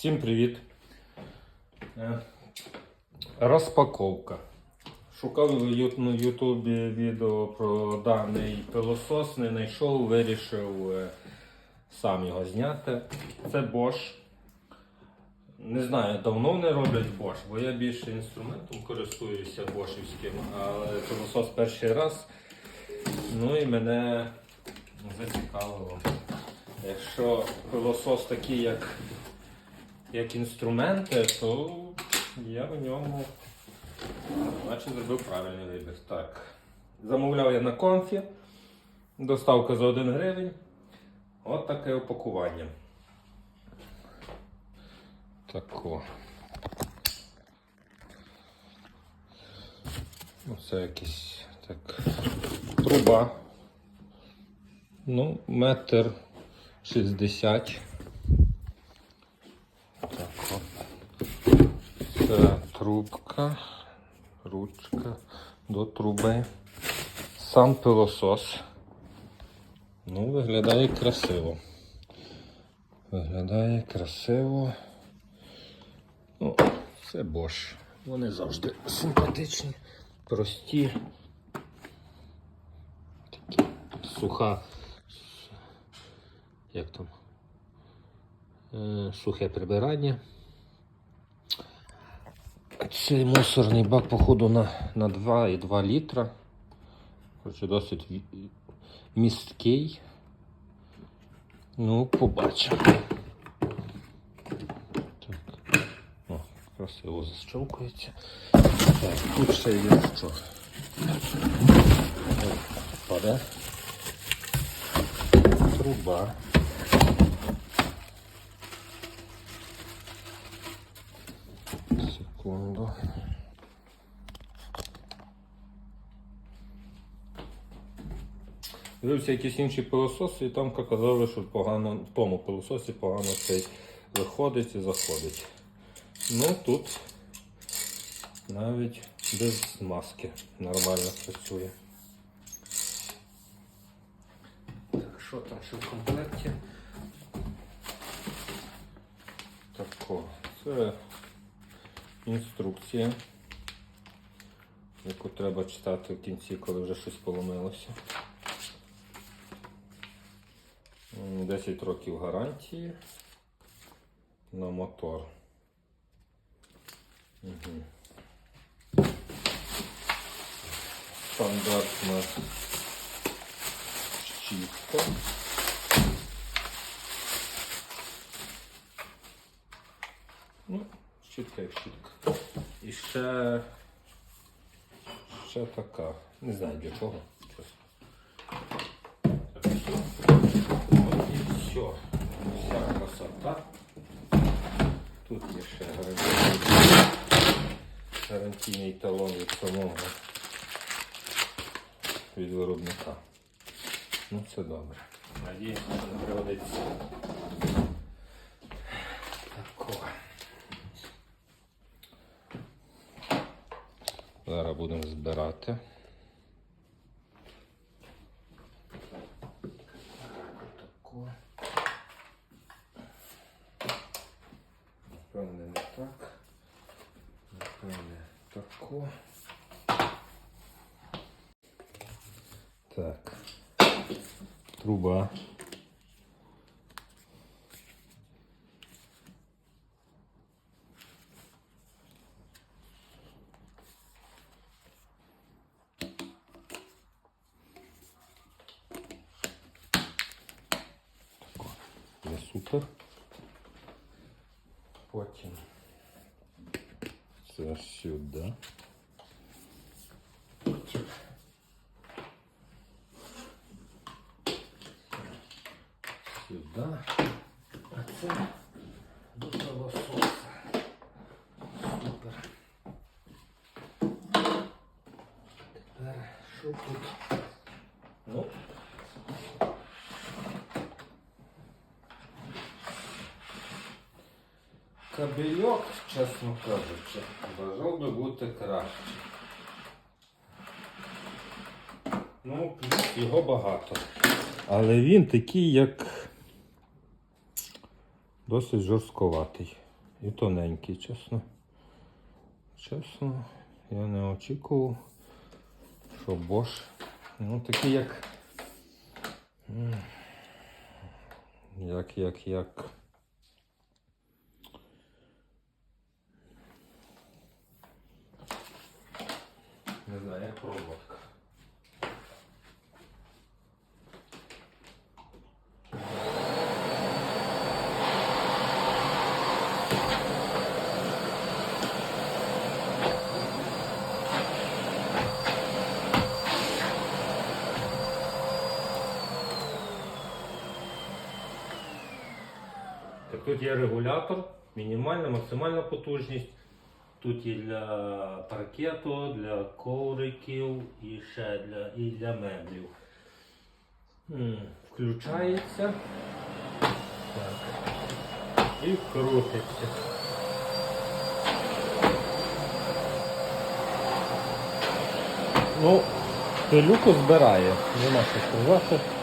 Всім привіт. Е, Розпаковка. Шукав в на Ютубі відео про даний пилосос, не знайшов, вирішив е, сам його зняти. Це Bosch. Не знаю, давно вони роблять Bosch, бо я більше інструментом користуюся бошівським, але пилосос перший раз. Ну і мене зацікавило. Якщо пилосос такий, як як інструменти, то я в ньому наче зробив правильний вибір. Так. Замовляв я на конфі. Доставка за 1 гривень. От таке упакування. Тако. Оце якийсь так. Труба. Ну, метр шістдесят. Так, от. Це трубка, ручка до труби. Сам пилосос. Ну, виглядає красиво. Виглядає красиво. Ну, це Bosch. Вони завжди симпатичні, прості. Такі суха. Як там? Е, сухе прибирання. Цей мусорний бак, походу, на, на 2,2 літра. Коротше, досить місткий. Ну, побачимо. Так. О, красиво защелкується. Так, тут ще є що. Паде. Труба. Секунду. Дивився якісь інші пилососи, і там казали, що погано в тому пилососі погано цей виходить і заходить. Ну тут навіть без маски нормально працює. Так, що там ще в комплекті? Тако. Це інструкція, яку треба читати в кінці, коли вже щось поломилося. 10 років гарантії на мотор. Угу. Стандартна щітка. Ну, щітка як щітка. І ще, ще така. Не знаю для чесно. От і все. Вся красота. Тут є ще гарантійний, гарантійний талон від самого від виробника. Ну це добре. Надіюсь, не пригодиться. Збирати. Тако. Напевне, не так. Напевне, тако. Так. Труба. Не супер. Потім це сюди. Потім сюди. А це до пилососа. Супер. Тепер що тут? Ну, Кабельок, чесно кажучи, бажав би бути краще. Ну, його багато. Але він такий, як досить жорстковатий. І тоненький, чесно. Чесно, я не очікував, що Bosch. Ну, такий як. Як, як, як. Не знаю, як проводка. Так тут є регулятор, мінімальна, максимальна потужність. Тут і для паркету, для ковриків і ще для, і для меблів. Включається. Так. І крутиться. Ну, пилюку збирає, нема що сказати.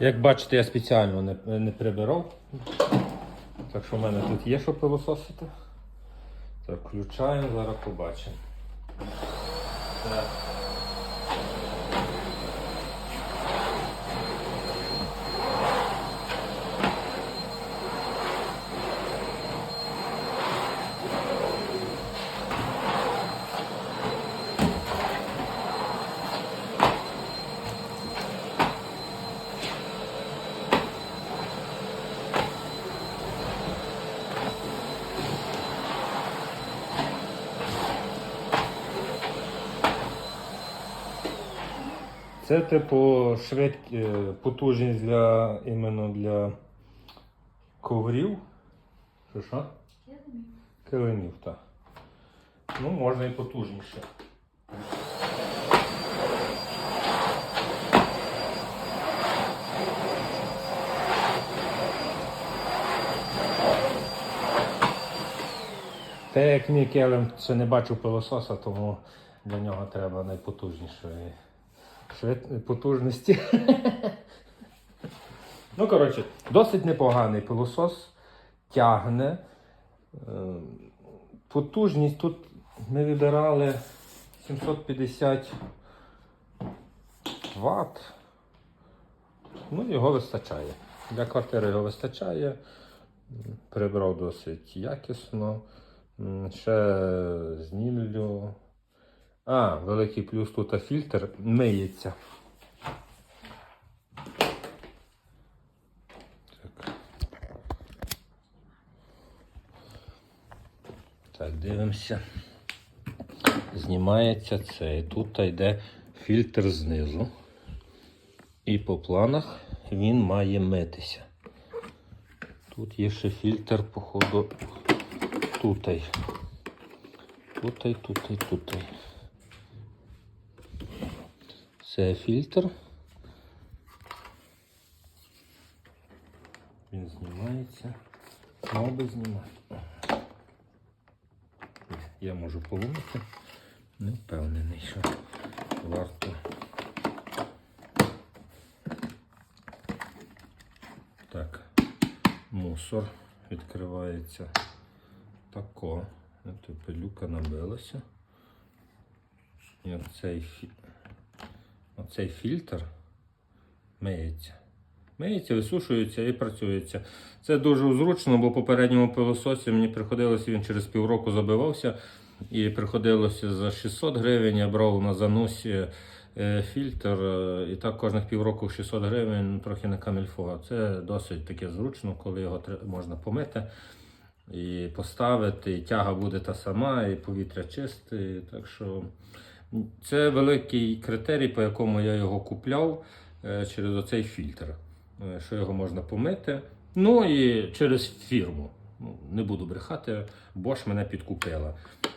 Як бачите, я спеціально не, не прибирав. Так що в мене тут є що пилососити. Так, включаємо, зараз побачимо. Так. Це типу швид... е, потужність для іменно для коврів. Що що? Килимів, так. Ну, можна і потужніше. Те, як мій келем ще не бачив пилососа, тому для нього треба найпотужнішої швид... потужності. ну, коротше, досить непоганий пилосос, тягне. Е, Потужність тут ми вибирали 750 Вт. Ну, його вистачає. Для квартири його вистачає. Прибрав досить якісно. Ще знімлю. А, великий плюс тут фільтр миється. Так. Так, дивимося. Знімається це. І тут йде фільтр знизу. І по планах він має митися. Тут є ще фільтр, походу, тутай. Тутай, тутай, тутай. Це фільтр. Він знімається. Мав би знімати. Я можу поломати. Не впевнений, що варто. Так, мусор відкривається тако. От пилюка набилася. І оцей, фі... оцей фільтр миється. Миється, висушується і працюється. Це дуже зручно, бо попередньому пилососі мені приходилося, він через півроку забивався. І приходилося за 600 гривень, я брав на заносі е, фільтр, е, і так кожних півроку 600 гривень, трохи на камільфо. Це досить таке зручно, коли його можна помити і поставити, і тяга буде та сама, і повітря чисте. Так що це великий критерій, по якому я його купляв е, через оцей фільтр. Е, Що його можна помити. Ну і через фірму. Ну, не буду брехати, Bosch мене підкупила.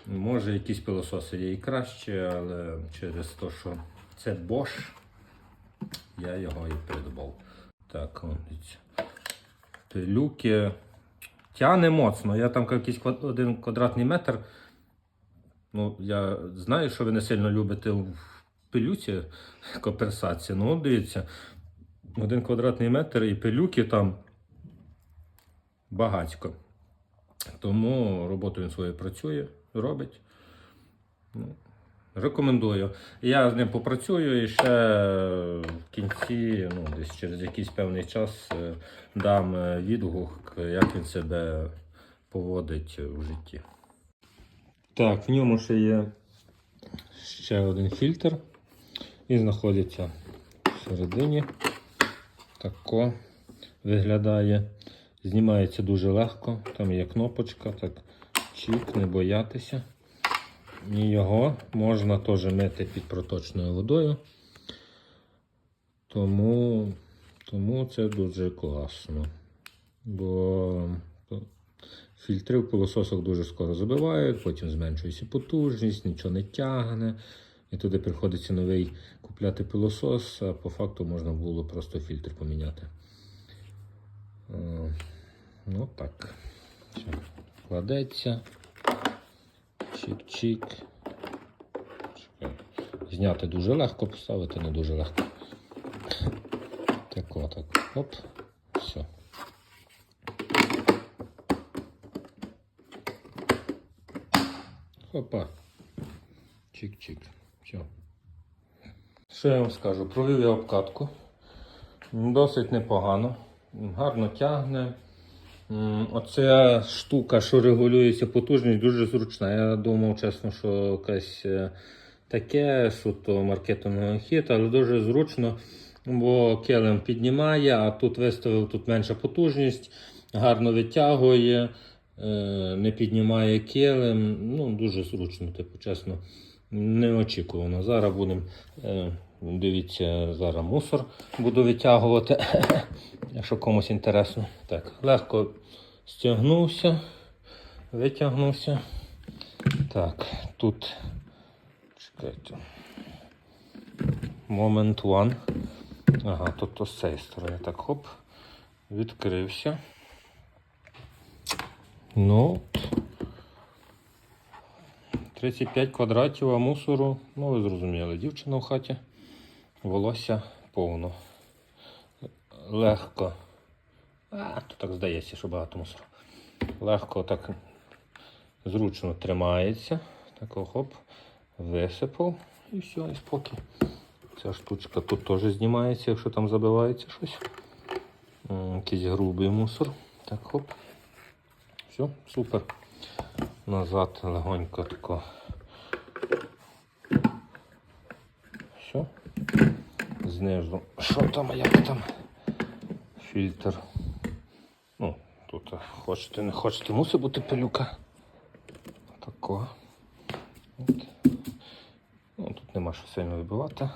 Може, якісь пилососи є і краще, але через те, що це Bosch, я його і придбав. Так, пилюки. Тяне моцно. Я там якийсь один квадратний метр. Ну, я знаю, що ви не сильно любите в пилюці коперсація. Ну, от дивіться, один квадратний метр і пилюки там багатько. Тому роботу він свою працює, робить. Ну, рекомендую. Я з ним попрацюю і ще в кінці, ну, десь через якийсь певний час е, дам е, відгук, як він себе поводить в житті. Так, в ньому ще є ще один фільтр. Він знаходиться всередині. Тако виглядає. Знімається дуже легко. Там є кнопочка, так чік, не боятися. І його можна теж мити під проточною водою. Тому, тому це дуже класно. Бо фільтри в пилососах дуже скоро забивають, потім зменшується потужність, нічого не тягне. І туди приходиться новий купляти пилосос, а по факту можна було просто фільтр поміняти. Е, Ну так. Все. Кладеться. Чик-чик. Зняти дуже легко, поставити не дуже легко. Так, отак. Оп. Все. Хопа. Чик-чик. Все. Що я вам скажу? Провів я обкатку. Досить непогано. Гарно тягне. Оця штука, що регулюється потужність, дуже зручна. Я думав, чесно, що якась е, таке, що то маркетинговий хід, але дуже зручно, бо килим піднімає, а тут виставив тут менша потужність, гарно витягує, не піднімає килим. Ну, дуже зручно, типу, чесно, неочікувано. Зараз будемо. е, Дивіться, зараз мусор буду витягувати, якщо комусь інтересно. Так, легко стягнувся, витягнувся. Так, тут чекайте. Moment one. Ага, тут з цієї сторони. Так, хоп, відкрився. Ну, 35 квадратів, мусору, ну ви зрозуміли, дівчина в хаті, волосся повно. Легко. А, то так здається, що багато мусору. Легко так зручно тримається. Так, хоп, висипав і все, і спокій. Ця штучка тут теж знімається, якщо там забивається щось. Якийсь грубий мусор. Так, хоп. Все, супер. Назад легонько тако. Все. Знизу. Що там, як там? Фільтр. Ну, тут хочете, не хочете, мусить бути пилюка. Тако. От. Ну, тут нема що сильно вибивати.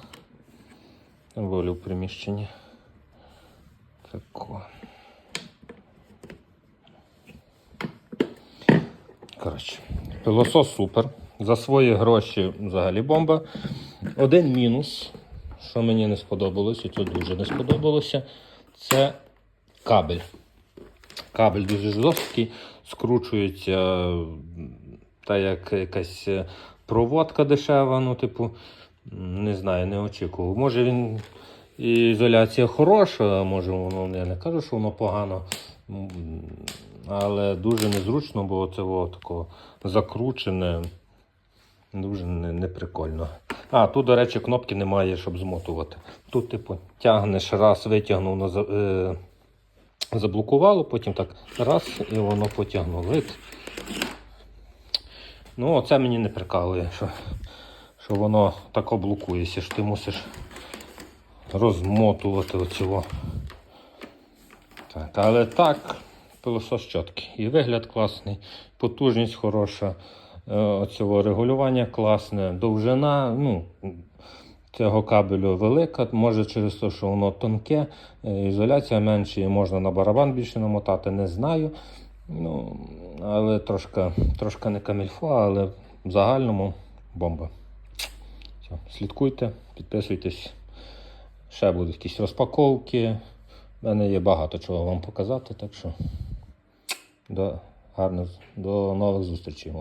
Волі в приміщенні. Тако. Коротше, пилосос супер. За свої гроші взагалі бомба. Один мінус, що мені не сподобалось, і це дуже не сподобалося, це кабель. Кабель дуже жорсткий, скручується та як якась е, проводка дешева, ну, типу, не знаю, не очікував. Може він ізоляція хороша, може воно, я не кажу, що воно погано. Але дуже незручно, бо це во тако закручене. Дуже неприкольно. А, тут, до речі, кнопки немає, щоб змотувати. Тут, типу, тягнеш раз, витягнув, на, е, заблокувало, потім так раз і воно потягнуло. Ну, оце мені не прикалує, що, що воно тако блокується, що ти мусиш розмотувати оцього. Так, але так, пилосос. І вигляд класний, потужність хороша, е, оцього регулювання класне, довжина, ну, цього кабелю велика, може через те, що воно тонке, е, ізоляція менша і можна на барабан більше намотати, не знаю. Ну, але трошки, трошки не камільфо, але в загальному бомба. Все, слідкуйте, підписуйтесь. Ще будуть якісь розпаковки. У мене є багато чого вам показати, так що до, гарно, до нових зустрічей.